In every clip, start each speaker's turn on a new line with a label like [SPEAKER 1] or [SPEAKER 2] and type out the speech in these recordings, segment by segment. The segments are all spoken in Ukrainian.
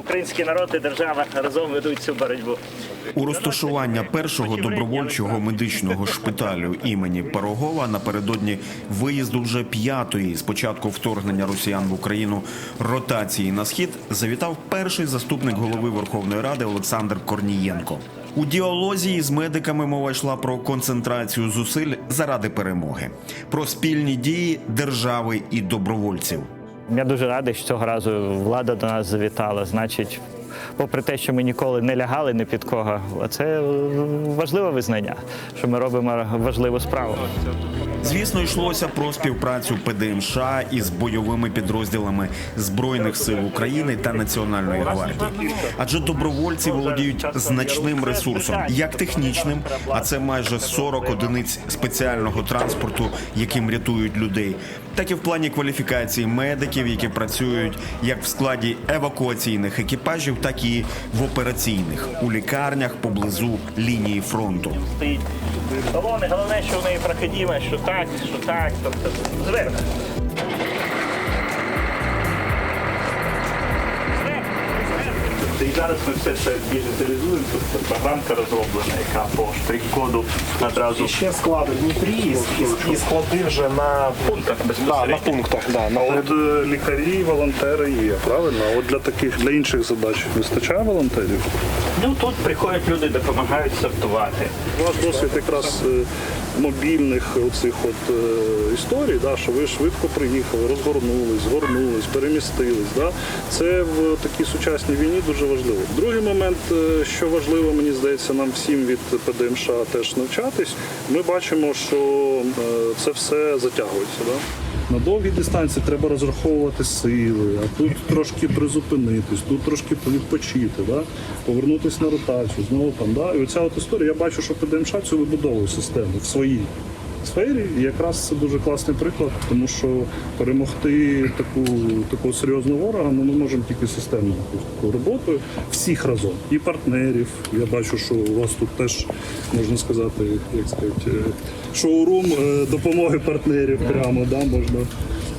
[SPEAKER 1] Український народ і держава разом ведуть цю боротьбу.
[SPEAKER 2] У розташування першого добровольчого медичного шпиталю імені Пирогова напередодні виїзду вже п'ятої з початку вторгнення росіян в Україну ротації на схід завітав перший заступник голови Верховної Ради Олександр Корнієнко. У діалозі з медиками мова йшла про концентрацію зусиль заради перемоги, про спільні дії держави і добровольців.
[SPEAKER 1] Я дуже радий, що цього разу влада до нас завітала. Значить, попри те, що ми ніколи не лягали ні під кого, це важливе визнання, що ми робимо важливу справу.
[SPEAKER 2] Звісно, йшлося про співпрацю ПДМШ із бойовими підрозділами збройних сил України та Національної гвардії. Адже добровольці володіють значним ресурсом, як технічним, а це майже 40 одиниць спеціального транспорту, яким рятують людей, так і в плані кваліфікації медиків, які працюють як в складі евакуаційних екіпажів, так і в операційних у лікарнях поблизу лінії фронту.
[SPEAKER 1] Стоїть колони, головне, що в неї проходімо, що так, що так, тобто зверху. І зараз ми все це діджиталізуємо, тобто програмка розроблена, яка по штрих-коду одразу
[SPEAKER 3] І ще склади внутрі і, і, і склади вже на
[SPEAKER 1] пунктах
[SPEAKER 3] да, на пунктах. Да, на
[SPEAKER 4] От е, лікарі, волонтери є, правильно? А от для таких для інших задач вистачає волонтерів?
[SPEAKER 1] Ну тут приходять люди, допомагають сортувати.
[SPEAKER 4] У вас досвід якраз е, мобільних оцих от е, історій, да, що ви швидко приїхали, розгорнулись, згорнулись, перемістились. Да? Це в такій сучасній війні дуже важливо. Другий момент, е, що важливо, мені здається, нам всім від ПДМШ теж навчатись. Ми бачимо, що е, це все затягується. Да? На довгій дистанції треба розраховувати сили, а тут трошки призупинитись, тут трошки відпочити, да? повернутися на ротацію, знову там. Да? І оця от історія, я бачу, що ПДМШ цю вибудовує систему в своїй сфері. І якраз це дуже класний приклад, тому що перемогти таку, такого серйозного ворога ну, ми можемо тільки системною такою роботою всіх разом. І партнерів. Я бачу, що у вас тут теж можна сказати, як сказати, е, шоурум е, допомоги партнерів прямо, да, можна.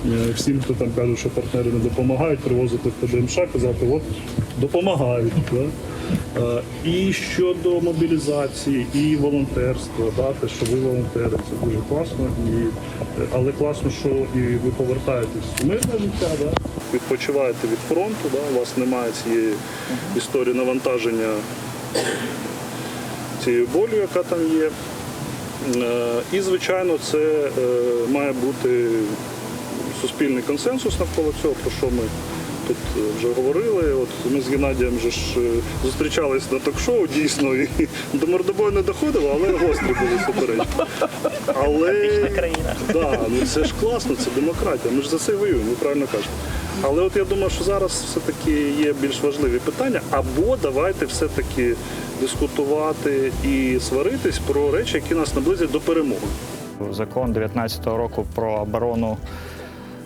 [SPEAKER 4] е, Всім, хто там каже, що партнери не допомагають, привозити в ПДМШ, казати, от допомагають. Да? Е, І щодо мобілізації, і волонтерства, да, те, що ви волонтери, це дуже класно. І, е, але класно, що і ви повертаєтесь в мирне життя, да? відпочиваєте від фронту, да? у вас немає цієї історії навантаження цією болю, яка там є. Е, І, звичайно, це має бути суспільний консенсус навколо цього, про що ми тут е, вже говорили. От ми з Геннадієм вже ж е, зустрічались на ток-шоу, дійсно, і до мордобою не доходило, але гострі були суперечки. Але да, ну це ж класно, це демократія. Ми ж за це воюємо, ви правильно кажете. Але от я думаю, що зараз все-таки є більш важливі питання, або давайте все-таки дискутувати і сваритись про речі, які нас наблизять до перемоги.
[SPEAKER 1] Закон 19-го року про оборону.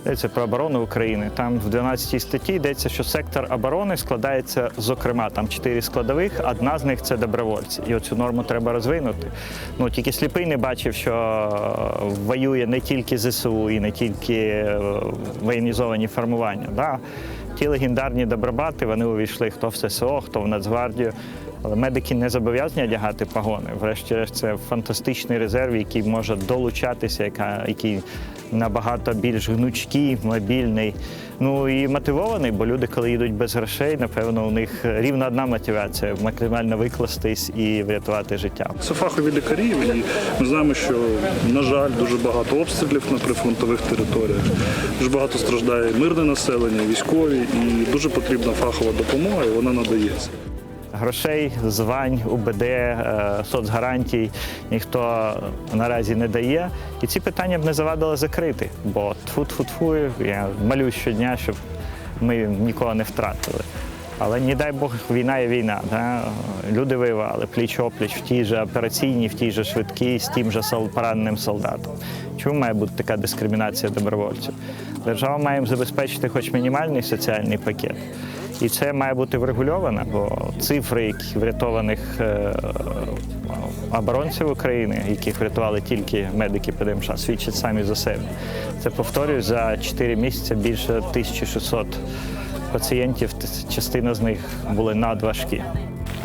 [SPEAKER 1] Йдеться про оборону України. Там в 12 статті йдеться, що сектор оборони складається, зокрема, там чотири складових, одна з них це добровольці. І оцю норму треба розвинути. Ну тільки сліпий не бачив, що е, воює не тільки ЗСУ і не тільки е, воєнізовані формування. Да? Ті легендарні добробати вони увійшли хто в ССО, хто в Нацгвардію. Але медики не зобов'язані одягати погони. Врешті-решт, це фантастичний резерв, який може долучатися, який набагато більш гнучкий, мобільний. Ну і мотивований, бо люди, коли їдуть без грошей, напевно, у них рівно одна мотивація максимально викластись і врятувати життя.
[SPEAKER 4] Це фахові лікарі, ми знаємо, що, на жаль, дуже багато обстрілів на прифронтових територіях. Дуже багато страждає мирне населення, військові, і дуже потрібна фахова допомога, і вона надається.
[SPEAKER 1] Грошей, звань, УБД, е, соцгарантій ніхто наразі не дає. І ці питання б не завадило закрити, бо тфу-тфу-тфу, я малюю щодня, щоб ми нікого не втратили. Але не дай Бог, війна є війна. Да? Люди воювали пліч-опліч в тій же операційній, в тій же швидкій, з тим же пораненим солдатом. Чому має бути така дискримінація добровольців? Держава має забезпечити хоч мінімальний соціальний пакет. І це має бути врегульовано, бо цифри які врятованих е, оборонців України, яких врятували тільки медики ПДМШ, свідчать самі за себе. Це повторюю, за 4 місяці більше 1600 пацієнтів, частина з них були надважкі.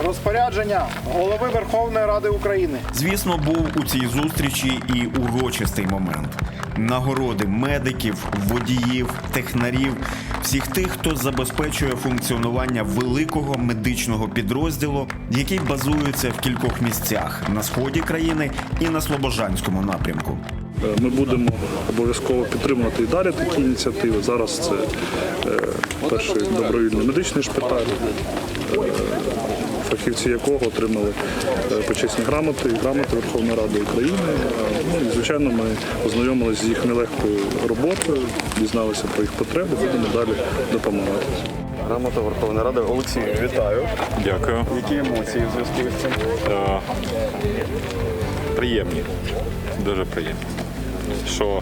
[SPEAKER 5] Розпорядження голови Верховної Ради України.
[SPEAKER 2] Звісно, був у цій зустрічі і урочистий момент. Нагороди медиків, водіїв, технарів, всіх тих, хто забезпечує функціонування великого медичного підрозділу, який базується в кількох місцях на сході країни і на Слобожанському напрямку.
[SPEAKER 4] Е, Ми будемо обов'язково підтримувати і далі такі ініціативи. Зараз це е, перший добровільний медичний шпиталь, е, фахівці якого отримали е, почесні грамоти і грамоти Верховної Ради України. Е, Ну і звичайно, ми познайомилися з їх нелегкою роботою, дізналися про їх потреби, будемо далі допомагати.
[SPEAKER 6] Грамота Верховної Ради. Олексій, вітаю.
[SPEAKER 7] Дякую.
[SPEAKER 6] Які емоції в зв'язку з цим?
[SPEAKER 7] Е, приємні, дуже приємні. Що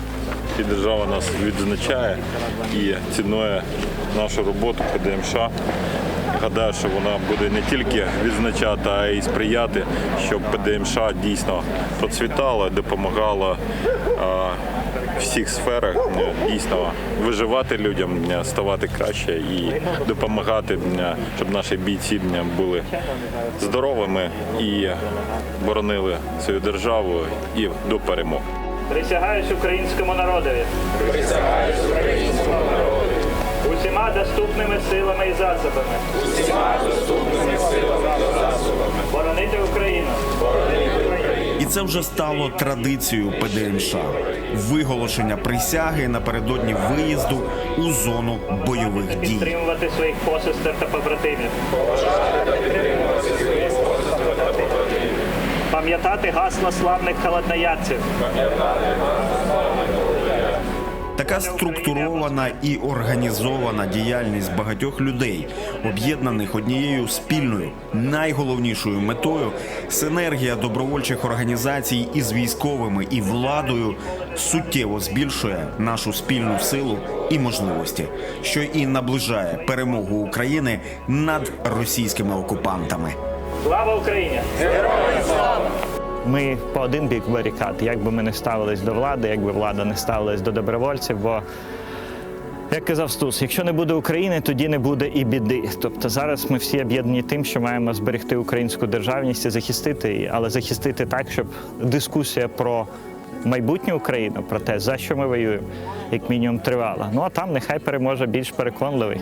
[SPEAKER 7] і держава нас відзначає і цінує нашу роботу ПДМШ. Гадаю, що вона буде не тільки відзначати, а й сприяти, щоб ПДМШ дійсно процвітала, допомагала в всіх сферах дійсно виживати людям, ставати краще і допомагати, щоб наші бійці були здоровими і боронили свою державу і до перемоги.
[SPEAKER 1] Присягаюсь українському народові. Присягаюсь українському доступними силами і засобами. Усіма доступними силами і засобами. Боронити Україну.
[SPEAKER 2] І це вже стало традицією ПДМШ – виголошення присяги напередодні виїзду у зону бойових дій.
[SPEAKER 1] Підтримувати своїх посестер та побратимів. Пам'ятати гасла славних холодноярців.
[SPEAKER 2] Така структурована і організована діяльність багатьох людей, об'єднаних однією спільною найголовнішою метою синергія добровольчих організацій із військовими і владою суттєво збільшує нашу спільну силу і можливості, що і наближає перемогу України над російськими окупантами.
[SPEAKER 1] Слава Україні! Ми по один бік барикад, як би ми не ставились до влади, як би влада не ставилась до добровольців, бо як казав Стус, якщо не буде України, тоді не буде і біди. Тобто зараз ми всі об'єднані тим, що маємо зберегти українську державність і захистити її, але захистити так, щоб дискусія про майбутню Україну, про те, за що ми воюємо, як мінімум тривала. Ну а там нехай переможе більш переконливий.